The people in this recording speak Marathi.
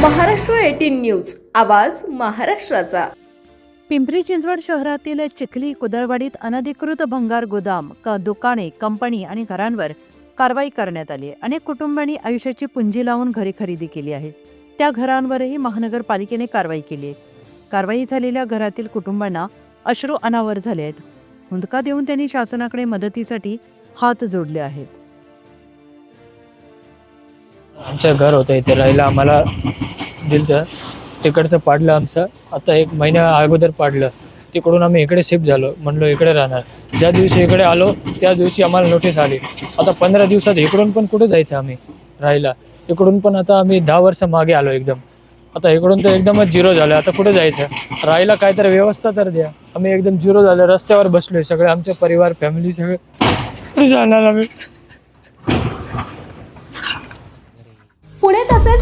Maharashtra eighteen news. आवाज महाराष्ट्राचा. पिंपरी चिंचवड शहरातील चिखली कुदळवाडीत अनधिकृत भंगार गोदाम क दुकाने कंपनी आणि घरांवर कारवाई करण्यात आली आहे. अनेक कुटुंबांनी आयुष्याची पुंजी लावून घरे खरेदी केली आहे. त्या घरांवरही महानगरपालिकेने कारवाई केली आहे. कारवाई झालेल्या घरातील कुटुंबांना अश्रू अनावर झाले आहेत. हुंदका देऊन त्यांनी शासनाकडे मदतीसाठी हात जोडले आहेत. आमचं घर होतं इथे. राहायला आम्हाला दिलं तिकडचं पाडलं आमचं. आता एक महिन्या अगोदर पाडलं. तिकडून आम्ही इकडे शिफ्ट झालो. म्हणलो इकडे राहणार. ज्या दिवशी इकडे आलो त्या दिवशी आम्हाला नोटीस आली. आता पंधरा दिवसात इकडून पण कुठे जायचं आम्ही? राहायला इकडून पण आता आम्ही दहा वर्ष मागे आलो एकदम. आता इकडून तर एकदमच झिरो झालं आता कुठे जायचं? राहायला काहीतरी व्यवस्था तर द्या. आम्ही एकदम झिरो झालं. रस्त्यावर बसलोय सगळे आमचे परिवार फॅमिली सगळे. कुठे जाणार आम्ही पुणे तसेच